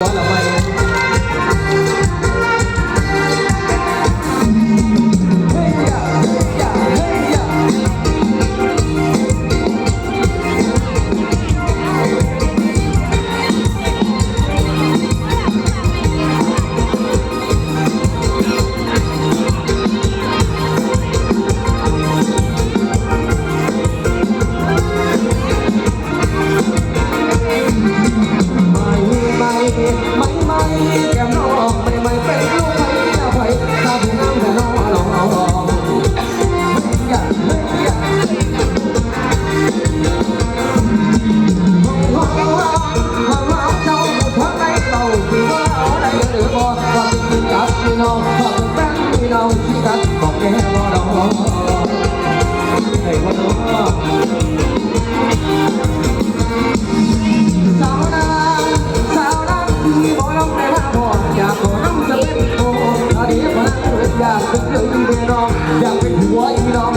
ว่า ไม่ไม่ไม่แก้มน้องไม่ไม่เป็นลูกใครแก้วใครถ้าผู้งามแต่น้องลองลงลองอย่าเฮ้ยอย่าฮ่าฮ่าฮ่าฮ่าเจ้าผู้ทักในเต่าที่ว่าเอาได้หรือบ่ว่าเป็นกับพี่น้องว่าเป็นแฟนพี่น้องที่กันบอกแกบ่ดอก อยากเป็นเรื่องอีน้อง อยากเป็นหัวอีน้อง